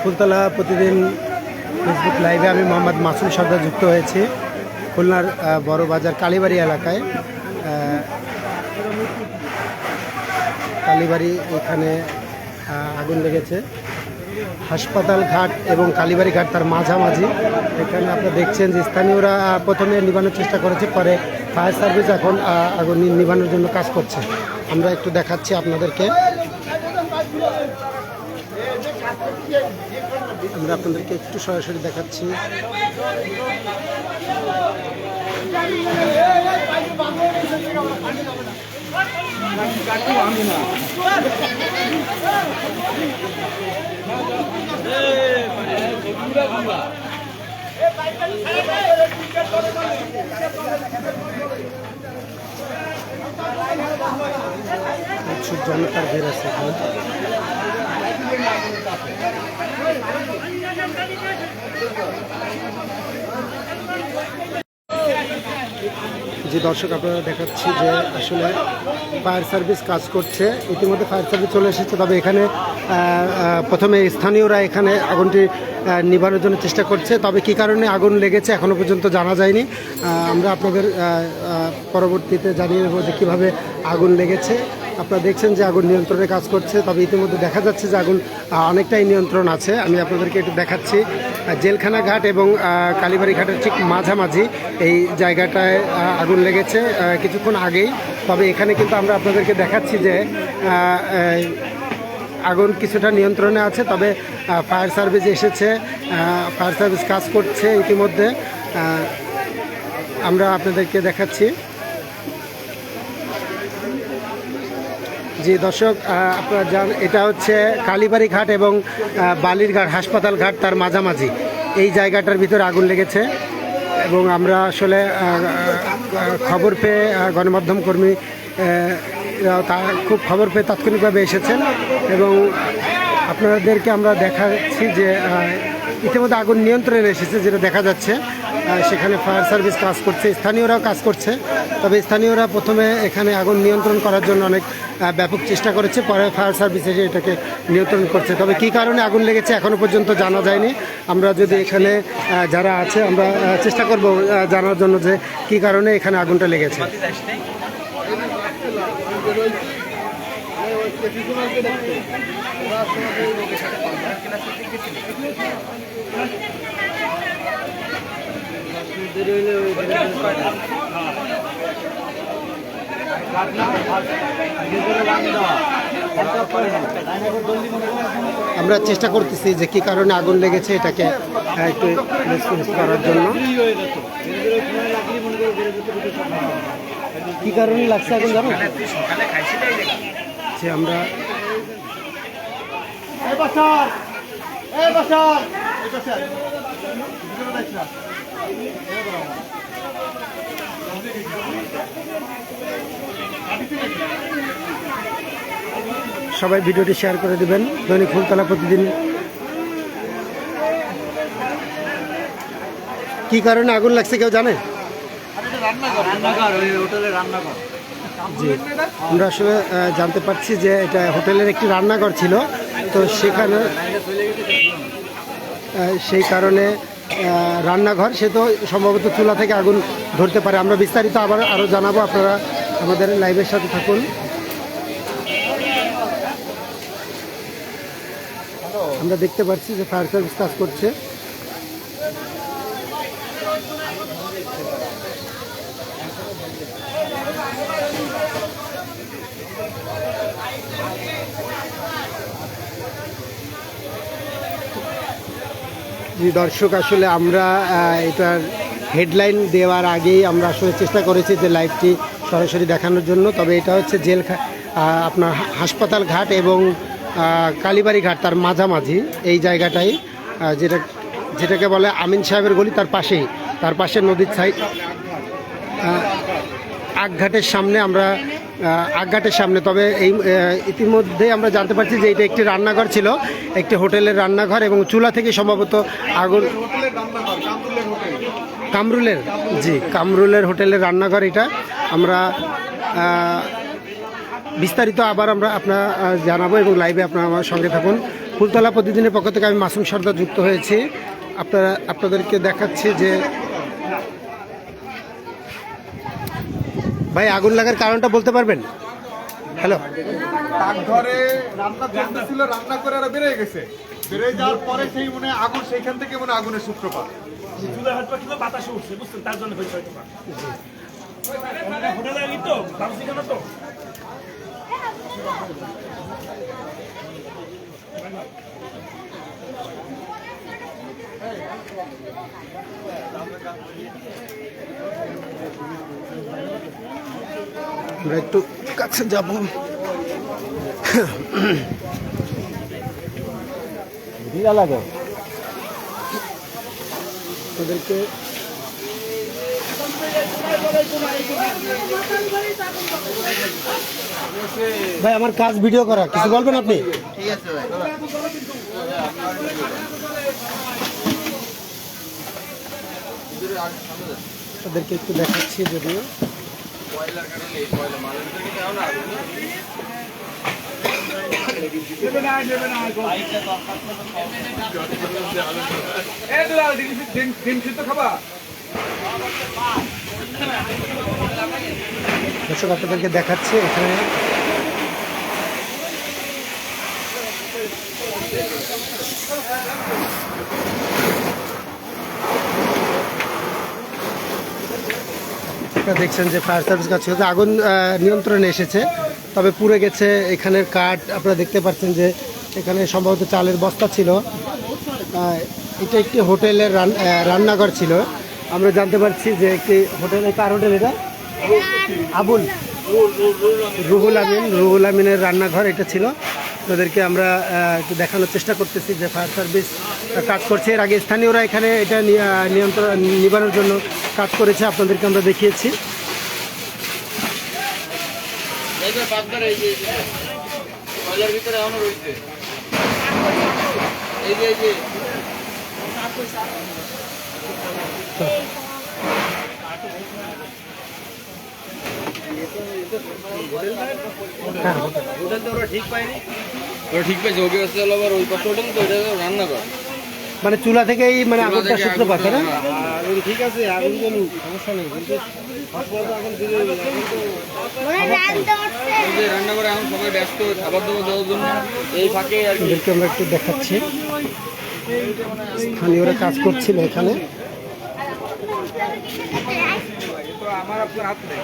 ফুলতলা প্রতিদিন ফেসবুক লাইভে আমি মোহাম্মদ মাসুম সর্দার যুক্ত হয়েছি, খুলনার বড় বাজার কালীবাড়ি এলাকায়। কালীবাড়ি এখানে আগুন লেগেছে। হাসপাতাল ঘাট এবং কালীবাড়ি ঘাট তার মাঝামাঝি। এখানে আপনারা দেখছেন যে স্থানীয়রা প্রথমে নিবানোর চেষ্টা করেছে, পরে ফায়ার সার্ভিস এখন আগুন নিবানোর জন্য কাজ করছে। আমরা একটু দেখাচ্ছি আপনাদেরকে। আমরা আপনাদেরকে একটু সরাসরি দেখাচ্ছি। প্রচুর জনতার ভিড় আছে যে দর্শক আপনারা দেখাচ্ছি যে আসলে ফায়ার সার্ভিস কাজ করছে, ইতিমধ্যে ফায়ার সার্ভিস চলে এসেছে, তবে এখানে প্রথমে স্থানীয়রা এখানে আগুনটি নিভানোর জন্য চেষ্টা করছে, তবে কী কারণে আগুন লেগেছে এখনও পর্যন্ত জানা যায়নি। আমরা আপনাদের পরবর্তীতে জানিয়ে দেবো যে কীভাবে আগুন লেগেছে। আপনারা দেখছেন যে আগুন নিয়ন্ত্রণে কাজ করছে, তবে ইতিমধ্যে দেখা যাচ্ছে যে আগুন অনেকটাই নিয়ন্ত্রণ আছে। আমি আপনাদেরকে একটু দেখাচ্ছি। জেলখানা ঘাট এবং কালীবাড়ি ঘাটের ঠিক মাঝামাঝি এই জায়গাটায় আগুন লেগেছে কিছুক্ষণ আগেই। তবে এখানে কিন্তু আমরা আপনাদেরকে দেখাচ্ছি যে আগুন কিছুটা নিয়ন্ত্রণে আছে, তবে ফায়ার সার্ভিস এসেছে ফায়ার সার্ভিস কাজ করছে ইতিমধ্যে। আমরা আপনাদেরকে দেখাচ্ছি। জি, দর্শক আপনারা জান এটা হচ্ছে কালীবাড়ি ঘাট এবং বালির ঘাট, হাসপাতাল ঘাট তার মাঝামাঝি। এই জায়গাটার ভিতরে আগুন লেগেছে এবং আমরা আসলে খবর পেয়ে গণমাধ্যম কর্মী তা খুব খবর পেয়ে তাৎক্ষণিকভাবে এসেছেন এবং আপনাদেরকে আমরা দেখাচ্ছি যে ইতিমধ্যে আগুন নিয়ন্ত্রণে এসেছে, যেটা দেখা যাচ্ছে। সেখানে ফায়ার সার্ভিস কাজ করছে, স্থানীয়রাও কাজ করছে। তবে স্থানীয়রা প্রথমে এখানে আগুন নিয়ন্ত্রণ করার জন্য অনেক ব্যাপক চেষ্টা করেছে, পরে ফায়ার সার্ভিস এসে এটাকে নিয়ন্ত্রণ করছে। তবে কী কারণে আগুন লেগেছে এখনও পর্যন্ত জানা যায়নি। আমরা যদি এখানে যারা আছে, আমরা চেষ্টা করব জানার জন্য যে কী কারণে এখানে আগুনটা লেগেছে। আমরা চেষ্টা করতেছি যে কি কারণে আগুন লেগেছে এটাকে একটু করার জন্য। কি কারণে লাগছে আগুন জানো? যে আমরা সবাই ভিডিওটি শেয়ার করে দিবেন। দৈনিক ফুলতলা প্রতিদিন। কি কারণে আগুন লাগছে কেউ জানে? রান্নাঘর ওই হোটেলে রান্নাঘর। জি, আমরা আসলে জানতে পারছি যে এটা হোটেলের একটি রান্নাঘর ছিল। তো সেখানে সেই কারণে রান্নাঘর, সে তো সম্ভবত চুলা থেকে আগুন ধরতে পারে। আমরা বিস্তারিত আবার আরও জানাব, আপনারা আমাদের লাইভের সাথে থাকুন। আমরা দেখতে পাচ্ছি যে ফায়ার সার্ভিস কাজ করছে। দর্শক আসলে আমরা এটার হেডলাইন দেওয়ার আগেই আমরা আসলে চেষ্টা করেছি যে লাইভটি সরাসরি দেখানোর জন্য। তবে এটা হচ্ছে জেল আপনার হাসপাতাল ঘাট এবং কালীবাড়ি ঘাট, তার মাঝামাঝি এই জায়গাটাই যেটা যেটাকে বলে আমিন সাহেবের গলি, তার পাশেই। তার পাশে নদীর সাইড আগঘাটের সামনে আমরা আগঘাটের সামনে। তবে এই ইতিমধ্যে আমরা জানতে পারছি যে এটা একটি রান্নাঘর ছিল, একটি হোটেলের রান্নাঘর এবং চুলা থেকে সম্ভবত আগুন কামরুলের, জি, কামরুলের হোটেলের রান্নাঘর এটা। আমরা বিস্তারিত আবার আমরা আপনার জানাব এবং লাইভে আপনারা আমার সঙ্গে থাকুন। ফুলতলা প্রতিদিনের পক্ষ থেকে আমি মাসুম সর্দার যুক্ত হয়েছি। আপনারা, আপনাদেরকে দেখাচ্ছি যে ভাই আগুন লাগার কারণটা বলতে পারবেন? হ্যালো ঘরে রান্না চলতেছিল রান্না করে আর বেড়ে গেছে। বেড়ে যাওয়ার পরে সেই মনে আগুন সেইখান থেকে মনে আগুনের সূত্রপাত। চুলা হয়তো কিলো বাতাসে উঠছে বুঝছেন? তার জন্য হয়েছে হয়তো হোটেলে আগে তো ভাবছি কেন তো? আমরা একটু কাছে যাব। লাগে ওদেরকে ভাই আমার কাজ ভিডিও করা। কিছু বলবেন আপনি? ওদেরকে একটু দেখাচ্ছি যদিও। দর্শক আপনাদেরকে দেখাচ্ছে এখানে আপনারা দেখছেন যে ফায়ার সার্ভিস কাছে হচ্ছে আগুন নিয়ন্ত্রণে এসেছে, তবে পুড়ে গেছে এখানের কাঠ। আপনারা দেখতে পাচ্ছেন যে এখানে সম্ভবত চালের বস্তা ছিল। এটা একটি হোটেলের রান্নাঘর ছিল। আমরা জানতে পারছি যে একটি হোটেলে কার হোটেল এটা? আবুল। রুহুল আমিন, রুহুল আমিনের রান্নাঘর এটা ছিল। তাদেরকে আমরা দেখানোর চেষ্টা করতেছি যে ফায়ার সার্ভিস কাজ করছে। এর আগে স্থানীয়রা এখানে এটা নিয়ন্ত্রণ নিবানোর জন্য কাজ করেছে, আপনাদেরকে আমরা দেখিয়েছি। ঠিক পাইনি ঠিক পাইছে ওকে ওই পাশে হোটেল তো তো রান্না কর মানে চুলা থেকেই মানে আগুনটা সূত্রপাত না? ঠিক আছে আগুন জ্বলুক সমস্যা নেই কিন্তু এখন রান্না করে সবাই ব্যস্ত খাবার দাবার দেওয়ার জন্য এই ফাঁকে ওদেরকে আমরা একটু দেখাচ্ছি। স্থানীয়রা কাজ করছিল এখানে। আমার আপনার হাত নেই।